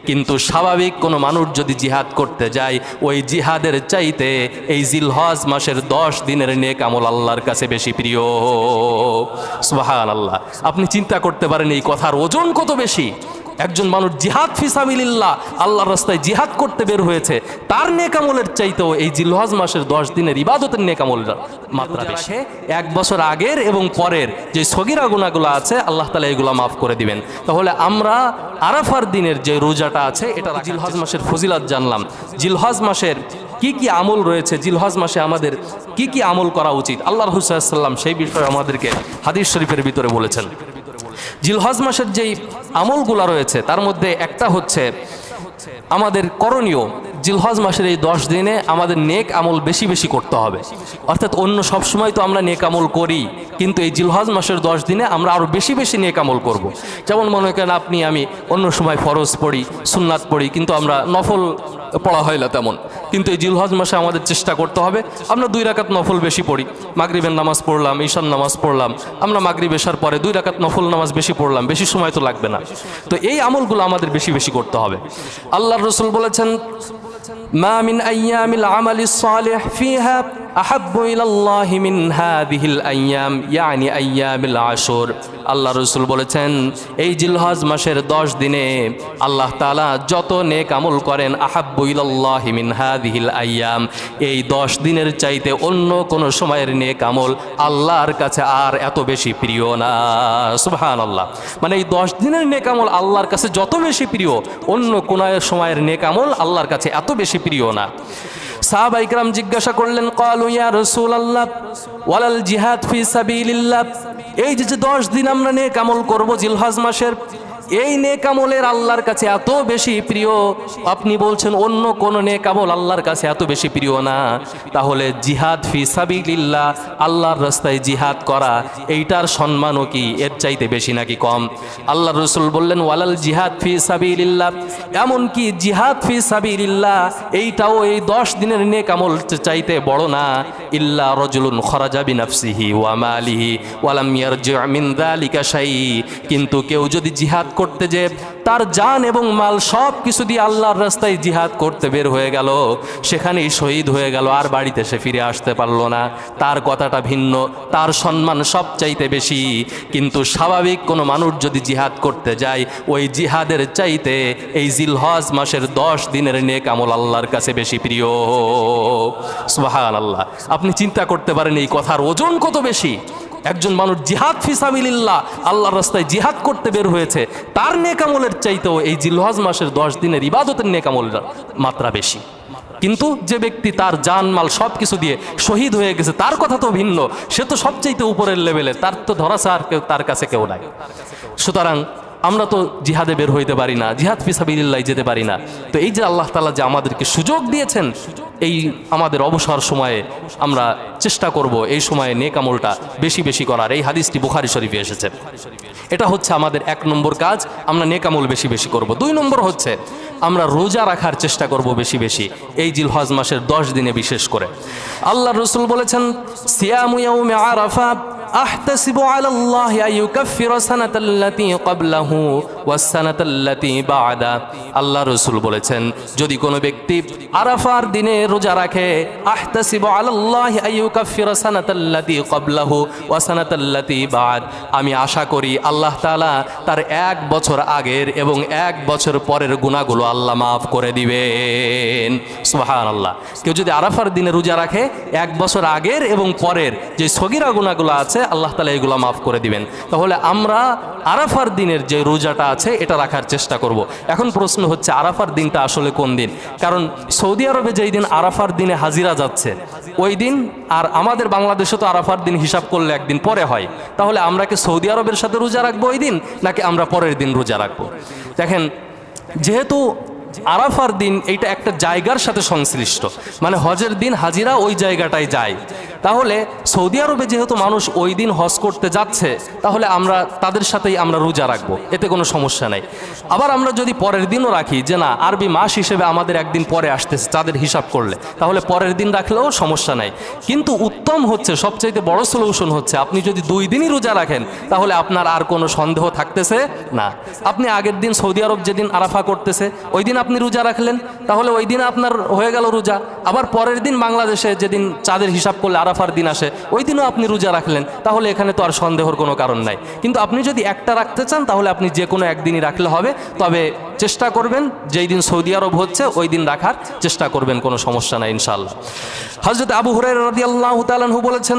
কিন্তু স্বাভাবিক কোনো মানুষ যদি জিহাদ করতে যায়, ওই জিহাদের চাইতে এই জিলহজ মাসের দশ দিনের নেক আমল আল্লাহর কাছে বেশি প্রিয়। সুহান আল্লাহ আপনি চিন্তা করতে পারেন এই কথার ওজন কত বেশি? একজন মানুষ জিহাদ ফিসাবিল্লাহ আল্লাহর রাস্তায় জিহাদ করতে বের হয়েছে তার নেকামলের চাইতেও এই জিলহজ মাসের দশ দিনের ইবাদতের নেকামলের মাত্রা বেশি। এক বছর আগের এবং পরের যে সগিরা গুণাগুলো আছে আল্লাহ তালা এগুলো মাফ করে দিবেন। তাহলে আমরা আরাফার দিনের যে রোজাটা আছে এটা জিলহজ মাসের ফজিলাত জানলাম। জিলহজ মাসের কি কি আমল রয়েছে? জিলহজ মাসে আমাদের কি কি আমল করা উচিত? আল্লাহ রহুসাল্লাম সেই বিষয়ে আমাদেরকে হাদিস শরীফের ভিতরে বলেছেন। জিলহজ মাসের যেই আমলগুলা রয়েছে তার মধ্যে একটা হচ্ছে আমাদের করণীয়। জিলহজ মাসের এই দশ দিনে আমাদের নেক আমল বেশি বেশি করতে হবে। অর্থাৎ অন্য সব সময় তো আমরা নেক আমল করি, কিন্তু এই জিলহজ মাসের দশ দিনে আমরা আরও বেশি বেশি নেক আমল করব। যেমন মনে করেন আপনি, আমি অন্য সময় ফরজ পড়ি, সুন্নাত পড়ি, কিন্তু আমরা নফল পড়া হয় না তেমন। কিন্তু এই জিলহজ মাসে আমাদের চেষ্টা করতে হবে, আমরা দুই রাকাত নফল বেশি পড়ি। মাগরিবের নামাজ পড়লাম ঈশান নামাজ পড়লাম, আমরা মাগরিব এসার পরে দুই রাকাত নফল নামাজ বেশি পড়লাম, বেশি সময় তো লাগবে না। তো এই আমলগুলো আমাদের বেশি বেশি করতে হবে। আল্লাহ রসুল বলেছেন মা মিন আইয়ামিল আমালিস সালিহ ফিহা আহাব্বু ইলাল্লাহি মিন হাদিহিল আইয়াম ইয়ানি আইয়ামিল আশুর। আল্লাহ রসুল বলেছেন, এই জিলহজ মাসের দশ দিনে আল্লাহ তাআলা যত নেক আমল করেন, আহাব্বু ইলাল্লাহি মিন হাদিহিল আইয়াম এই দশ দিনের চাইতে অন্য কোন সময়ের নেক আমল আল্লাহর কাছে আর এত বেশি প্রিয় না। সুবহান আল্লাহ মানে এই দশ দিনের নেক আমল আল্লাহর কাছে যত বেশি প্রিয়, অন্য কোন সময়ের নেক আমল আল্লাহর কাছে এত বেশি প্রিয় না। সাহাবা ইকরাম জিজ্ঞাসা করলেন, কল ইয়া রসুল আল্লাহ ওয়ালাল জিহাদ ফি সাবিলিল্লাহ? এই যে দশ দিন আমরা নেক আমল করব জিলহজ মাসের এই নেক আমলের আল্লাহর কাছে এত বেশি প্রিয়। আপনি বলছেন, অন্য কোন নেক আমল আল্লাহর কাছে এত বেশি প্রিয় না। তাহলে জিহাদ ফি সাবিলিল্লাহ, আল্লাহর রাস্তায় জিহাদ করা, এইটার সম্মানও কি এর চাইতে বেশি নাকি কম? আল্লাহ রসুল বললেন, ওয়ালাল জিহাদ ফি সাবিলিল্লাহ। এমনকি জিহাদ ফি সাবিলিল্লাহ, এইটাও এই দশ দিনের নেক আমল চাইতে বড় না? ইল্লা রজুলুন খরাজা বিনাফসিহি ওয়া মালিহি, ওয়ালাম ইয়ারজি' মিন যালিকা শাই কিন্তু কেউ যদি জিহাদ করতে যে তার জান এবং মাল সব কিছু দিয়ে আল্লাহর রাস্তায় জিহাদ করতে বের হয়ে গেল, সেখানেই শহীদ হয়ে গেল, আর বাড়িতে সে ফিরে আসতে পারল না। তার কথাটা ভিন্ন, তার সম্মান সব চাইতে বেশি। কিন্তু স্বাভাবিক কোনো মানুষ যদি জিহাদ করতে যায়, ওই জিহাদের চাইতে এই জিলহজ মাসের দশ দিনের নেক আমল আল্লাহর কাছে বেশি প্রিয়। সুবাহান আল্লাহ আপনি চিন্তা করতে পারেন এই কথার ওজন কত বেশি? একজন মানুষ জিহাদ ফিসাবিল্লাহ আল্লাহর রাস্তায় জিহাদ করতে বের হয়েছে, তার নেকামলের চাইতেও এই জিলহজ মাসের দশ দিনের ইবাদতের নেকামলের মাত্রা বেশি। কিন্তু যে ব্যক্তি তার জান, মাল সব কিছু দিয়ে শহীদ হয়ে গেছে, তার কথা তো ভিন্ন, সে তো সবচাইতে উপরের লেভেলে তার তো ধরা কেউ, তার কাছে কেউ নাই। সুতরাং আমরা তো জিহাদে বের হইতে পারি না, জিহাদ ফিসাবিল্লাহ যেতে পারি না। তো এই যে আল্লাহ তালা যে আমাদেরকে সুযোগ দিয়েছেন, এই আমাদের অবসর সময়ে আমরা চেষ্টা করব এই সময়ে নেক আমলটা বেশি বেশি করার। এই হাদিসটি বুখারি শরীফে এসেছে। এটা হচ্ছে আমাদের এক নম্বর কাজ, আমরা নেক আমল বেশি বেশি করব। দুই নম্বর হচ্ছে, আমরা রোজা রাখার চেষ্টা করব বেশি বেশি, এই জিলহজ মাসের দশ দিনে বিশেষ করে। আল্লাহ রসুল বলেছেন, সিয়ামু ইয়াউমে আরাফা أحتسب على الله أن يكفر السنة التي قبله والسنة التي بعده আল্লাহ রসুল বলেছেন যদি কোনো ব্যক্তি আরাফার দিনে রোজা রাখে আহতাসিব আলাল্লাহ আইয়ুকাফির সানাতাল্লাতি ক্বাবলাহু ওয়া সানাতাল্লাতি বাদ আমি আশা করি আল্লাহ তাআলা তার এক বছর আগের এবং এক বছর পরের গুনাহগুলো আল্লাহ মাফ করে দিবেন সুবহানাল্লাহ কেউ যদি আরাফার দিনে রোজা রাখে এক বছর আগের এবং পরের যে সগিরা গুনাহগুলো আছে আল্লাহ তালা এগুলো মাফ করে দিবেন। তাহলে আমরা আরাফার দিনের যে রোজাটা আছে, এটা রাখার চেষ্টা করব। এখন প্রশ্ন হচ্ছে, আরাফার দিনটা আসলে কোন দিন? কারণ সৌদি আরবে যেই দিন আরাফার দিনে হাজিরা যাচ্ছে, ওই দিন আর আমাদের বাংলাদেশে তো আরাফার দিন হিসাব করলে একদিন পরে হয়। তাহলে আমরা কি সৌদি আরবের সাথে রোজা রাখব ওই দিন, নাকি আমরা পরের দিন রোজা রাখব? দেখেন, যেহেতু আরাফার দিন, এইটা একটা জায়গার সাথে সংশ্লিষ্ট। মানে হজের দিন হাজিরা ওই জায়গাটায় যায়। তাহলে সৌদি আরবে যেহেতু মানুষ ওই দিন হজ করতে যাচ্ছে, তাহলে আমরা তাদের সাথেই আমরা রোজা রাখব, এতে কোনো সমস্যা নেই। আবার আমরা যদি পরের দিনও রাখি, যে না, আরবি মাস হিসেবে আমাদের একদিন পরে আসতেছে, তাদের হিসাব করলে, তাহলে পরের দিন রাখলেও সমস্যা নাই। কিন্তু উত্তম হচ্ছে, সবচাইতে বড় সলিউশন হচ্ছে, আপনি যদি দুই দিনই রোজা রাখেন, তাহলে আপনার আর কোনো সন্দেহ থাকতেছে না। আপনি আগের দিন সৌদি আরব যেদিন আরাফা করতেছে, ওই দিন আপনি রোজা রাখলেন তাহলে ওই দিন আপনার হয়ে গেল রোজা। আবার পরের দিন বাংলাদেশে যেদিন চাঁদের হিসাব করলে আরাফার দিন আসে, ওই দিনও আপনি রোজা রাখলেন। তাহলে এখানে তো আর সন্দেহর কোনো কারণ নাই। কিন্তু আপনি যদি একটা রাখতে চান, তাহলে আপনি যে কোনো একদিনই রাখলে হবে। তবে চেষ্টা করবেন, যেই দিন সৌদি আরব হচ্ছে, ওই দিন রাখার চেষ্টা করবেন, কোনো সমস্যা নাই ইনশাল্লাহ হজরত আবু হুরাই রদি আল্লাহ তালাহু বলেছেন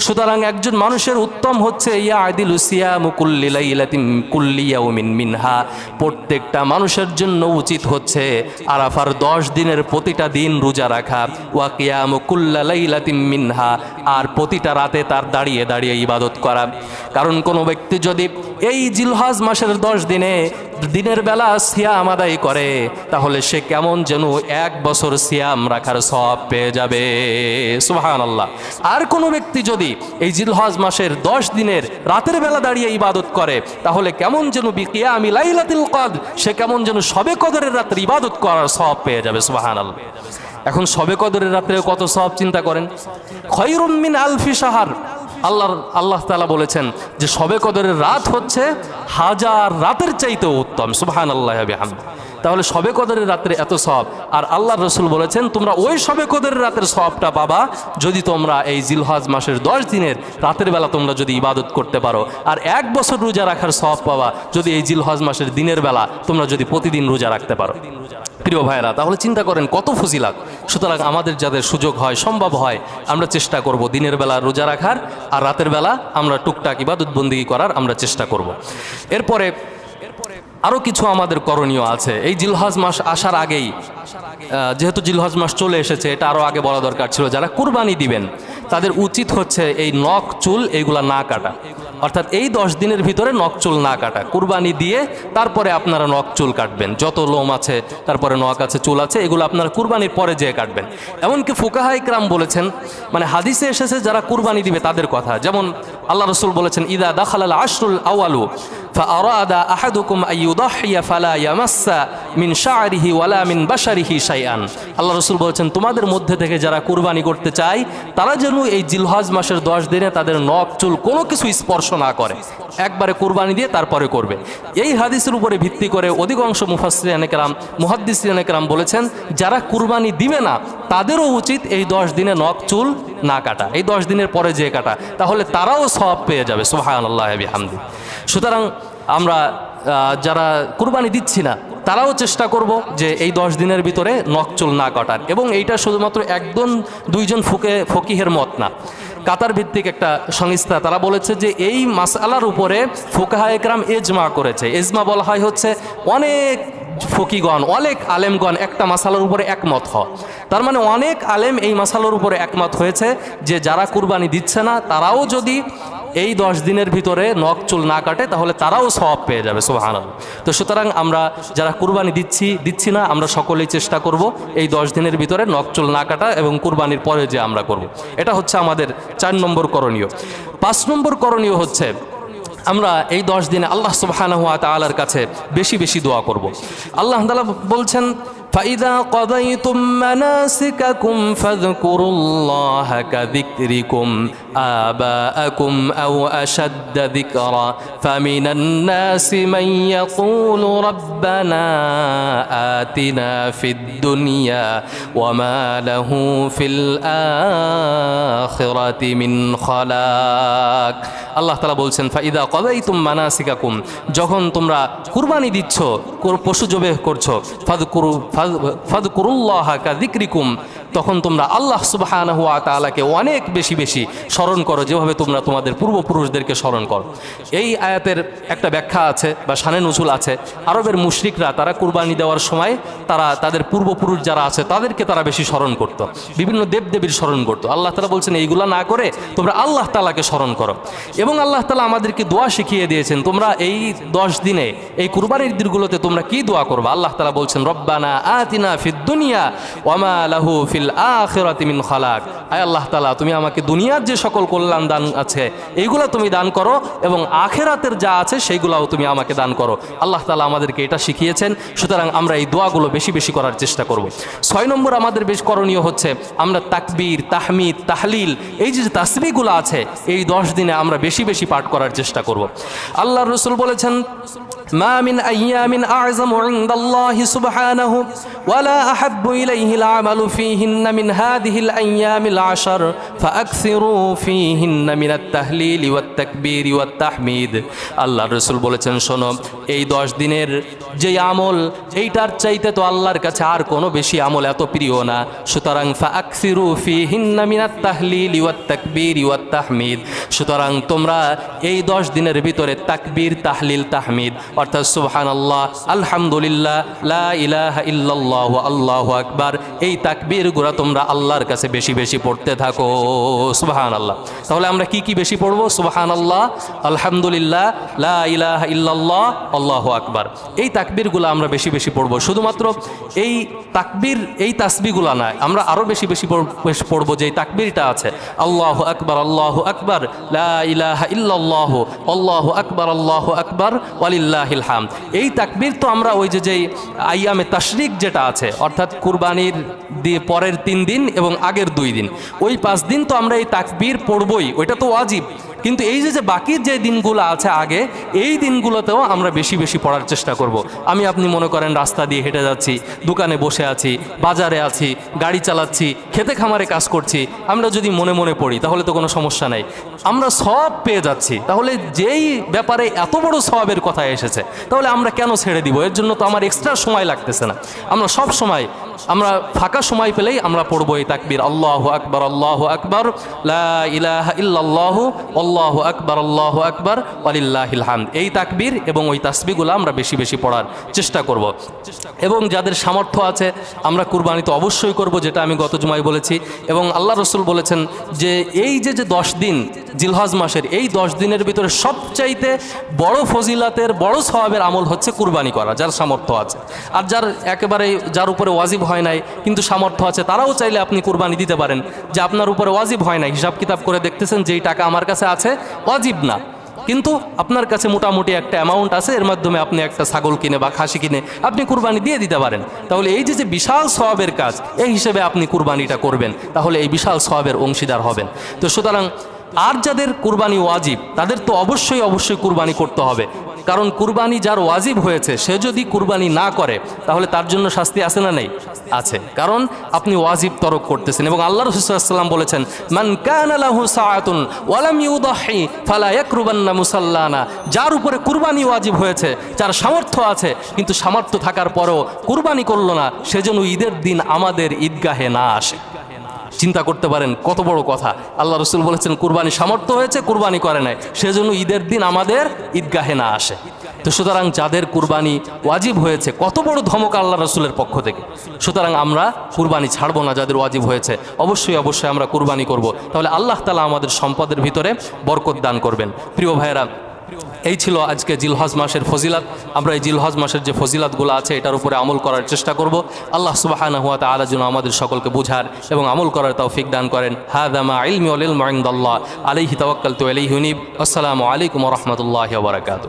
সুতরাং একজন মানুষের উত্তম হচ্ছে ইয়া আদিল উসিয়া মুকুল্লিলাইলাতিম কুল্লিয়াউমিন মিনহা। প্রত্যেকটা মানুষের জন্য উচিত হচ্ছে আরাফার দশ দিনের প্রতিটা দিন রোজা রাখা। ওয়া কিয়ামু কুল্লালাইলাতিম মিনহা, আর প্রতিটা রাতে তার দাঁড়িয়ে দাঁড়িয়ে ইবাদত করা। কারণ কোনো ব্যক্তি যদি এই জিলহজ মাসের দশ দিনে দিনের বেলা সিয়াম আদায় করে, তাহলে সে কেমন যেন এক বছর সিয়াম রাখার সব পেয়ে যাবে। সুহান আল্লাহ আর কোনো ব্যক্তি যদি এই জিলহজ মাসের দশ দিনের রাতের বেলা দাঁড়িয়ে ইবাদত করে, তাহলে কেমন যেন বিকিয়া আমি লাইলাতিল কদ সে কেমন যেন সবে কদরের রাত্রে ইবাদত করার সব পেয়ে যাবে আল্লাহ এখন সবে কদরের রাত্রে কত সব চিন্তা করেন? খয়রুম মিন আলফি সাহার আল্লাহর আল্লাহ তালা বলেছেন যে সবে কদরের রাত হচ্ছে হাজার রাতের চাইতেও উত্তম সুবহান আল্লাহ তাহলে সবে কদরের রাত্রে এত সব। আর আল্লাহ রসুল বলেছেন, তোমরা ওই সবে কদরের রাতের সবটা পাবা যদি তোমরা এই জিলহজ মাসের দশ দিনের রাতের বেলা তোমরা যদি ইবাদত করতে পারো। আর এক বছর রোজা রাখার সব পাবা যদি এই জিলহজ মাসের দিনের বেলা তোমরা যদি প্রতিদিন রোজা রাখতে পারো। প্রিয় ভাইরা তাহলে চিন্তা করেন কত ফজিলাত। সুতরাং আমাদের যাদের সুযোগ হয়, সম্ভব হয়, আমরা চেষ্টা করব দিনের বেলা রোজা রাখার, আর রাতের বেলা আমরা টুকটাক ইবাদতবন্দি করার আমরা চেষ্টা করব। এরপরে আরও কিছু আমাদের করণীয় আছে। এই জিলহজ মাস আসার আগেই যেহেতু জিলহজ মাস চলে এসেছে, এটা আরও আগে বলা দরকার ছিল, যারা কুরবানি দিবেন, তাদের উচিত হচ্ছে এই নখ, চুল এইগুলা না কাটা। অর্থাৎ এই দশ দিনের ভিতরে নখ, চুল না কাটা। কুরবানি দিয়ে তারপরে আপনারা নখ, চুল কাটবেন। যত লোম আছে, তারপরে নখ আছে, চুল আছে, এগুলো আপনারা কুরবানির পরে যেয়ে কাটবেন। এমনকি ফুকাহা ইকরাম বলেছেন মানে হাদিসে এসেছে, যারা কুরবানি দিবে তাদের কথা। যেমন আল্লাহ রসুল বলেছেন, ইদা দাখাল আশরুল আওয়ালু, ফা আহাদুকুম আইয়ু ইউদাহিয়া ফালা ইয়ামাসা মিন শাহরিহি ওয়ালা মিন বাসারিহি শাইয়ান আল্লাহ রসুল বলছেন, তোমাদের মধ্যে থেকে যারা কুরবানি করতে চায়, তারা যেন এই জিলহজ মাসের দশ দিনে তাদের নখ, চুল কোনো কিছু স্পর্শ না করে। একবারে কুরবানি দিয়ে তারপরে করবে। এই হাদিসের উপরে ভিত্তি করে অধিকাংশ মুফাসরি এনেকেরাম মুহাদ্দিসরি এনেকেরাম বলেছেন, যারা কুরবানি দিবে না, তাদেরও উচিত এই দশ দিনে নখ, চুল না কাটা। এই দশ দিনের পরে যে কাটা, তাহলে তারাও সব পেয়ে যাবে। সোহায়ান আল্লাহ হামদি সুতরাং আমরা যারা কুরবানি দিচ্ছি না, তারাও চেষ্টা করব যে এই দশ দিনের ভিতরে নকচুল না কাটার। এবং এইটা শুধুমাত্র একজন, দুইজন ফুকে, ফকিহের মত না। কাতার ভিত্তিক একটা সংস্থা, তারা বলেছে যে এই মাসালার উপরে ফুকাহা একরাম এজমা করেছে। এজমা বলা হয় হচ্ছে অনেক ফকিগণ, অনেক আলেমগণ একটা মাসালার উপরে একমত হ তার মানে অনেক আলেম এই মাসালার উপরে একমত হয়েছে যে যারা কুরবানি দিচ্ছে না, তারাও যদি এই দশ দিনের ভিতরে নখ চুল না কাটে তাহলে তারাও সব পেয়ে যাবে সোহান তো সুতরাং আমরা যারা কুরবানি দিচ্ছি দিচ্ছি না আমরা সকলেই চেষ্টা করব এই দশ দিনের ভিতরে নখ চুল না কাটা এবং কুরবানির পরে যে আমরা করব এটা হচ্ছে আমাদের চার নম্বর করণীয় পাঁচ নম্বর করণীয় হচ্ছে আমরা এই দশ দিনে আল্লাহ সুবহানাহু ওয়া তাআলার কাছে বেশি বেশি দোয়া করব আল্লাহ তাআলা বলছেন فإذا قضيتم مناسككم فاذكروا الله كذكركم آباءكم أو أشد ذكرا فمن الناس من يقول ربنا آتنا في الدنيا وما له في الآخرة من خلاق আল্লাহ তালা বলছেন ফাইদা কদাই তুম মানাসিকাকুম যখন তোমরা কুরবানি দিচ্ছ কোর- পশু জবে করছো ফাদ কুরু ফাদ কুরুল্লাহ কা দিক্রিকুম তখন তোমরা আল্লাহ সুবহানাহু ওয়া তাআলাকে অনেক বেশি বেশি স্মরণ করো, যেভাবে তোমরা তোমাদের পূর্বপুরুষদেরকে স্মরণ করো। এই আয়াতের একটা ব্যাখ্যা আছে বা শানে নজুল আছে। আরবের মুশরিকরা তারা কুরবানি দেওয়ার সময় তারা তাদের পূর্বপুরুষ যারা আছে, তাদেরকে তারা বেশি স্মরণ করত। বিভিন্ন দেবদেবীর স্মরণ করতো। আল্লাহ তালা বলছেন, এইগুলা না করে তোমরা আল্লাহ তালাকে স্মরণ করো। এবং আল্লাহ তালা আমাদেরকে দোয়া শিখিয়ে দিয়েছেন, তোমরা এই দশ দিনে, এই কুরবানির দিনগুলোতে তোমরা কি দোয়া করবে? আল্লাহ তালা বলছেন, রব্বানা আতিনা ফিদ দুনিয়া ওয়ামা লাহু ফিল আখিরাতি মিন খালাক। আয় আল্লাহ তালা তুমি আমাকে দুনিয়ার যে সকল কল্যাণ দান আছে। এইগুলো তুমি দান করো এবং আখেরাতের যা আছে সেইগুলাও তুমি আমাকে দান করো। আল্লাহ তালা আমাদেরকে এটা শিখিয়েছেন। সুতরাং আমরা এই দোয়াগুলো বেশি বেশি করার চেষ্টা করব। ছয় নম্বর আমাদের বেশ করণীয় হচ্ছে আমরা তাকবীর, তাহমিদ, তাহলিল এই যে তাসবিগুলো আছে, এই দশ দিনে আমরা বেশি বেশি পাঠ করার চেষ্টা করব। আল্লাহ রসুল বলেছেন ما من أيام أعظم عند الله سبحانه ولا أحب إليه العمل فيهن من هذه الأيام العشر فأكثروا فيهن من التهليل والتكبير والتحميد আল্লাহ রসুল বলেছেন শোনো এই দশ দিনের যে আমল এইটার চাইতে তো আল্লাহর কাছে আর কোনো বেশি আমল এত প্রিয় না সুতরাং ফাকসিরু ফি হিন্নামিনাত তাহলিল ইওয়াত তাকবীর ইওয়াত তাহমিদ সুতরাং তোমরা এই দশ দিনের ভিতরে তাকবীর তাহলিল তাহমিদ অর্থাৎ সুবহান আল্লাহ আলহামদুলিল্লাহ, লা ইলাহা ইল্লাল্লাহ আল্লাহু আকবার। এই তাকবীরগুলো তোমরা আল্লাহর কাছে বেশি বেশি পড়তে থাকো। সুবহান আল্লাহ তাহলে আমরা কি কি বেশি পড়ব? সুবহান আল্লাহ আলহামদুলিল্লাহ, লা ইলাহা ইল্লাল্লাহ, আল্লাহু আকবার। এই তাকবীরগুলো আমরা বেশি বেশি পড়ব। শুধুমাত্র এই তাকবীর, এই তাসবিগুলো নয় আমরা আরও বেশি বেশি পড়ব যে তাকবীরটা আছে। আল্লাহু আকবার আল্লাহু আকবার, লা ইলাহা ইল্লাল্লাহ, আল্লাহু আকবার আল্লাহু আকবার ওয়ালিল্লাহিল হাম এই তাকবির তো আমরা ওই যে যেই আইয়ামে তাশরিক যেটা আছে, অর্থাৎ কুরবানির দিয়ে পরের তিন দিন এবং আগের দুই দিন। ওই পাঁচ দিন তো আমরা এই তাকবির পড়বই, ওইটা তো ওয়াজিব। কিন্তু এই যে যে বাকি যে দিনগুলো আছে আগে, এই দিনগুলোতেও আমরা বেশি বেশি পড়ার চেষ্টা করব। আমি আপনি মনে করেন রাস্তা দিয়ে হেঁটে যাচ্ছি, দোকানে বসে আছি, বাজারে আছি, গাড়ি চালাচ্ছি, খেতে খামারে কাজ করছি, আমরা যদি মনে মনে পড়ি, তাহলে তো কোনো সমস্যা নাই। আমরা সব পেয়ে যাচ্ছি, তাহলে যেই ব্যাপারে এত বড় সবের কথা এসেছে, তাহলে আমরা কেন ছেড়ে দিব? এর জন্য তো আমার এক্সট্রা সময় লাগতেছে না। আমরা সব সময় আমরা ফাঁকা সময় পেলেই আমরা পড়ব এই তাকবীর, আল্লাহ আকবর আল্লাহ আকবর ইলাহা আল্লাহু আকবর আল্লাহু আকবর, ওয়ালিল্লাহিল হামদ। এই তাকবির এবং ওই তাসবিগুলো আমরা বেশি বেশি পড়ার চেষ্টা করব। এবং যাদের সামর্থ্য আছে, আমরা কুরবানি তো অবশ্যই করব, যেটা আমি গত জুমায় বলেছি। এবং আল্লাহ রসুল বলেছেন যে, এই যে যে দশ দিন, জিলহজ মাসের, এই দশ দিনের ভিতরে সবচাইতে বড় ফজিলাতের, বড় স্বভাবের আমল হচ্ছে কুরবানি করা, যার সামর্থ্য আছে। আর যার একেবারে, যার উপরে ওয়াজিব হয় নাই, কিন্তু সামর্থ্য আছে। তারাও চাইলে আপনি কোরবানি দিতে পারেন। যে আপনার উপরে ওয়াজিব হয় নাই, হিসাব কিতাব করে দেখতেছেন যেই টাকা আমার কাছে আছে, ওয়াজিব না। কিন্তু আপনার কাছে মোটামুটি একটা অ্যামাউন্ট আছে, এর মাধ্যমে আপনি একটা ছাগল কিনে বা খাসি কিনে আপনি কুরবানি দিয়ে দিতে পারেন। তাহলে এই যে যে বিশাল সওয়াবের কাজ, এই হিসেবে আপনি কুরবানিটা করবেন। তাহলে এই বিশাল সওয়াবের অংশীদার হবেন। তো সুতরাং আর যাদের কুরবানি ওয়াজিব, তাদের তো অবশ্যই অবশ্যই কুরবানি করতে হবে। কারণ কুরবানি যার ওয়াজিব হয়েছে, সে যদি কুরবানি না করে, তাহলে তার জন্য শাস্তি আছে না নেই? আছে। কারণ আপনি ওয়াজিব তরক করতেছেন এবং আল্লাহ রসুলাম বলেছেন, মান কানা লাহু সাআতুন ওয়ালাম ইউদাহি ফালা ইয়াকরুবান্না মুসাল্লানা। যার উপরে কুরবানি ওয়াজিব হয়েছে, যার সামর্থ্য আছে, কিন্তু সামর্থ্য থাকার পরও কুরবানি করল না, সেজন্য ঈদের দিন আমাদের ঈদগাহে না আসে। চিন্তা করতে পারেন, কত বড় কথা। আল্লাহ রসুল বলেছেন, কুরবানি সামর্থ্য হয়েছে, কুরবানি করে নাই। সেজন্য ঈদের দিন আমাদের ঈদগাহে না আসে। তো সুতরাং যাদের কুরবানি ওয়াজিব হয়েছে, কত বড় ধমক আল্লাহ রসুলের পক্ষ থেকে। সুতরাং আমরা কুরবানি ছাড়বো না যাদের ওয়াজিব হয়েছে। অবশ্যই অবশ্যই আমরা কুরবানি করব। তাহলে আল্লাহ তালা আমাদের সম্পদের ভিতরে বরকত দান করবেন। প্রিয় ভাইয়েরা এই ছিল আজকে জিলহজ মাসের ফজিলাত। আমরা এই জিলহজ মাসের যে ফজিলাতগুলো আছে, এটার উপরে আমল করার চেষ্টা করব। আল্লাহ সুবাহানা হুয়া তালা যেন আমাদের সকলকে বুঝার এবং আমল করার তৌফিক দান করেন। হাদামা ইলমি আলিল মাইন্দাল্লাহ আলিহি তওয়াক্কাল তু হুনিব আসসালামু আলাইকুম রহমতুল্লাহ বারাকাতু